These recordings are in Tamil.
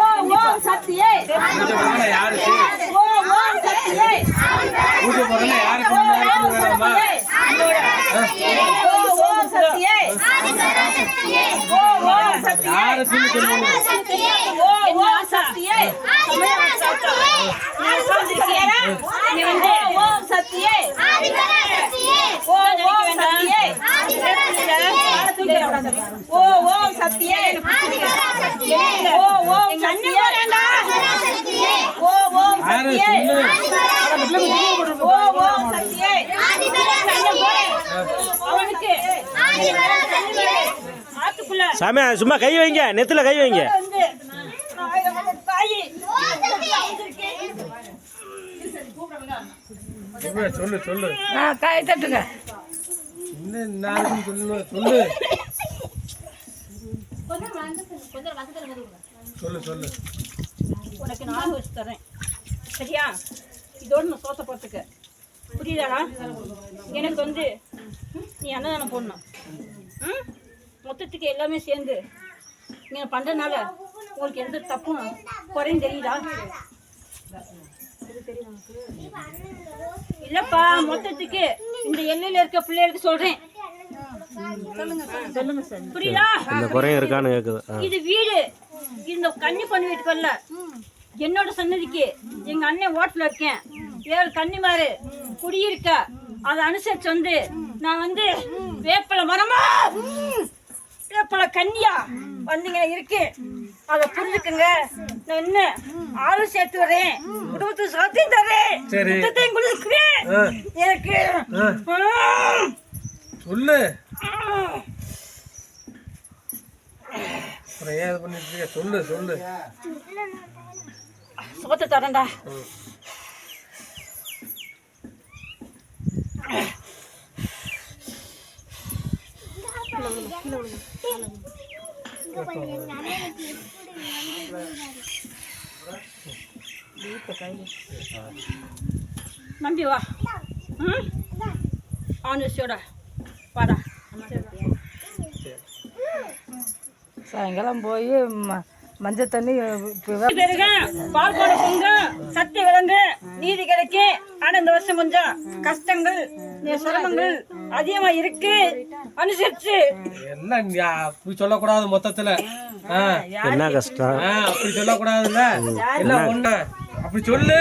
ஓம் ஓம் சக்தியே பூஜை பண்ணல ஓம் சக்தியே ஓம் ஓம் சக்தியே யாருக்குன்னு சொல்லுங்க ஓம் ஓம் சக்தியே நீ வந்து ஓம் சக்தியே ஓம் ஓம் சக்தியே ஓ ஓம் சக்தியே ஓ ஓம் சக்தியே ஓ ஓம் யாரு சக்தியே சொல்லு ஓ ஓம் சக்தியே அவனுக்கு ஆத்துக்குள்ள சாமி சும்மா கை வைங்க நெத்துல கை வைங்க. சொல்லு, சொல்லு. சொல்லு தாய் தட்டுங்க. என்ன யாருக்குன்னு சொல்லு சொல்லு. சொல்லு சொல்லு. உனக்கு நான் வச்சு தரேன் சரியா? இதோடு நான் சோத்த போகிறதுக்கு புரியுதாடா? எனக்கு வந்து நீ அன்னதானம் போடணும். ம்? மொத்தத்துக்கு எல்லாமே சேர்ந்து நீங்கள் பண்ணுறதுனால உங்களுக்கு எந்த தப்பும் குறையும் தெரியுதா? இல்லைப்பா மொத்தத்துக்கு இந்த எல்லையில் இருக்க பிள்ளைகளுக்கு சொல்கிறேன் புரியுதா? இந்த குறையும் இருக்கான்னு கேக்குது. இது வீடு இந்த கன்னி பண்ணி வீட்டுக்குள்ள என்னோட சன்னதிக்கு எங்க அண்ணன் ஓட்டுல இருக்கேன். ஏழு கன்னிமாரு குடியிருக்க. அதை அனுசரிச்சு வந்து நான் வந்து வேப்பல மரமா வேப்பல கன்னியா வந்தீங்க இருக்கு. அதை புரிஞ்சுக்குங்க. நான் என்ன ஆளும் சேர்த்து வரேன் குடும்பத்துக்கு சாத்தியம் தரேன். சுத்தத்தையும் கொடுக்குறேன். எனக்கு. சொல்லு. அப்புறம் ஏன் இது பண்ணிட்டு இருக்க? சொல்லு சொல்லு. சோத்த தரேன்டா நம்பி வா. ம்? ஆனிஸ்டோட வாடா. சாயங்காலம் போய் ம மஞ்சள் தண்ணி இப்ப பெருக பால் போட பொங்க சக்தி விளங்கு நீதி கிடைக்கு ஆனா இந்த வருஷம் கொஞ்சம் கஷ்டங்கள் சிரமங்கள் அதிகமா இருக்கு அனுசரிச்சு. என்ன சொல்லக்கூடாது மொத்தத்துல? ஆ, என்ன கஷ்டம்? அப்படி சொல்லக்கூடாதுல்ல? என்ன ஒண்ணு? அப்படி சொல்லு.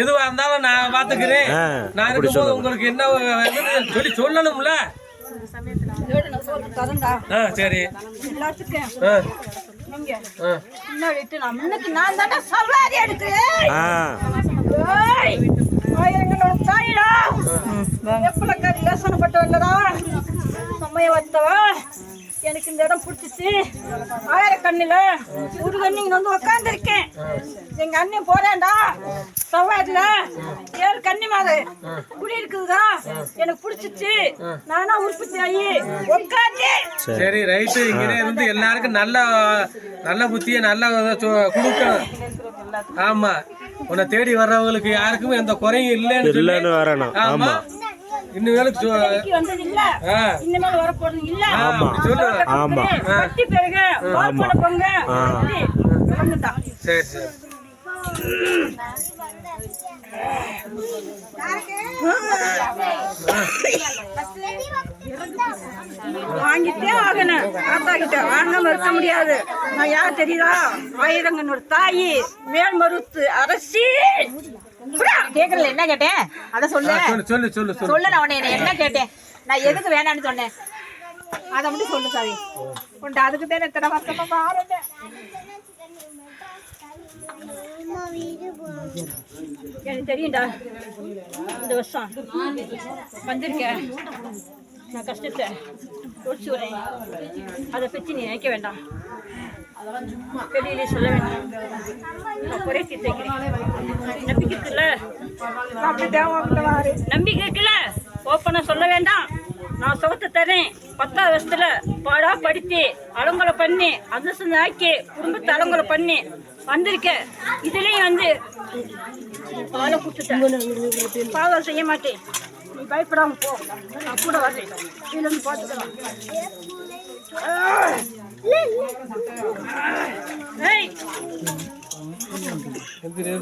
எதுவா இருந்தாலும் நான் பாத்துக்கிறேன். நான் இருக்கும்போது உங்களுக்கு என்ன சொல்லி சொல்லணும்ல. ஆ சரி. ஆ, ஆ. எனக்கு இந்த இடம் பிடிச்சிச்சு. ஆயிரக்கண்ணில ஒரு கண்ணி இங்க வந்து உக்காந்துருக்கேன். எங்க அண்ணன் போறேன்டா. சவாரில ஏழு கன்னி மாது குடி இருக்குதுதா எனக்கு பிடிச்சிச்சு. நானா உற்பத்தி ஆகி உட்காந்து சரி ரைட்டு இங்கே இருந்து எல்லாருக்கும் நல்ல நல்ல புத்திய நல்ல கொடுக்கணும். ஆமா. உன்னை தேடி வர்றவங்களுக்கு யாருக்குமே எந்த குறையும் இல்லைன்னு இல்லைன்னு வரணும் ஆமா. ஆமா. இன்னும் வேலைக்கு சரி சரி. வாங்கிட்டே ஆகணும். ஆத்தா கிட்ட வாங்காம இருக்க முடியாது. நான் யார் தெரியுதா? ஆயிரங்கனோட தாயி மேல்மருத்து அரசி. கேக்கல என்ன கேட்டேன்? அத சொல்லு. சொல்லு சொல்லு சொல்லு நான் உன்னை என்ன கேட்டேன்? நான் எதுக்கு வேணாம்னு சொன்னேன்? அத மட்டும் சொல்லு சாவி. உன்ட்டு அதுக்கு தான் எத்தனை வருஷமா பாருங்க எனக்கு தெரியும்டா இந்த வருஷம். வந்திருக்கேன். நான் கஷ்டத்தை அதை பற்றி நீ நினைக்க வேண்டாம். வெளியிலே சொல்ல வேண்டாம். நான் குறை நம்பிக்கை இருக்குல்ல? நம்பிக்கை இருக்குல்ல? ஓப்பனா சொல்ல வேண்டாம். நான் சுகத்தை தரேன். பத்தாவது வருஷத்துல பாடா படித்து அலங்கொலை பண்ணி அந்தஸ்து ஆக்கி குடும்பத்தை அலங்கொலை பண்ணி வந்திருக்கேன் இதுலயும் வந்து பாலை கொடுத்துட்டேன். பாவம் செய்ய மாட்டேன். நீ பயப்படாம போ. நான் கூட வரேன். இதுல பார்த்துக்கலாம்.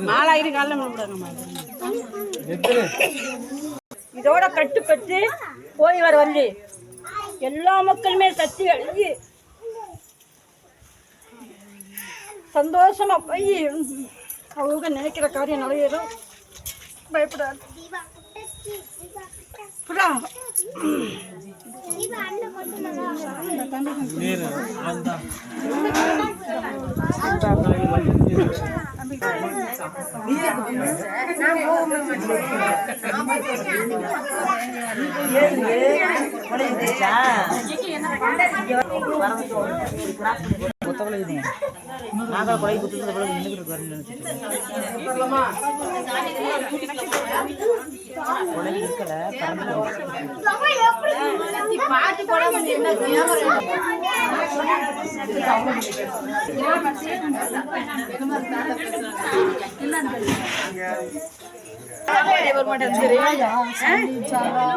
நாலாயிரம் காலில் இதோட கட்டுப்பட்டு போய் வர வந்து எல்லா மக்களுமே சக்தி அழிஞ்சு சந்தோஷமா போய் அவங்க நினைக்கிற காரியம் நிறைவேறும். பயப்படாது. புத்தகம் எழுதுங்க நாங்கள் கொலை குத்துக்கு நின்றுக்கிட்டு வரணும்னு நினச்சிட்டு புறா. நீரு அந்த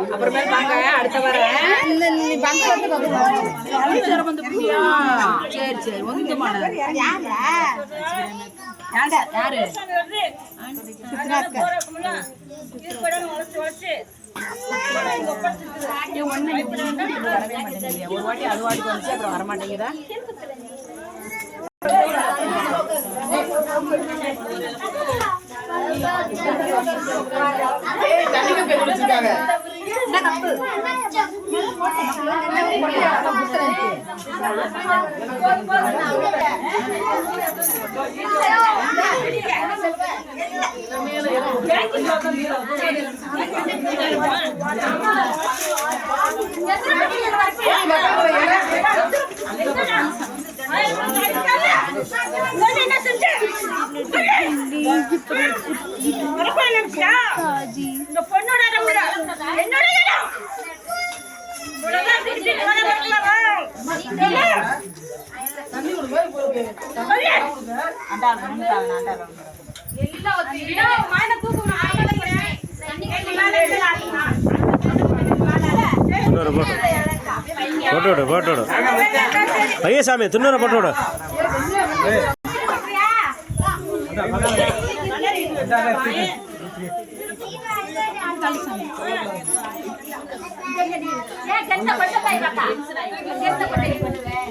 அப்புறமேல் வாங்க அடுத்த வாரம். சரி சரி ஒந்துமான ஒரு வாட்டி அது வாட்டி வந்துச்சு அப்புறம் வரமாட்டேங்குதா? என்ன செஞ்ச? உனக்கு என்ன நினைச்சியா? இந்த பொண்ணோட இடம் கூட என்னோட இடம். இவ்வளவுதான் திருப்பி போன வரலாமா? Thank you. இடம் ஏன் கெட்ட பட்ட பையன் பாக்கா? கெட்ட பட்ட பண்ணுவேன்.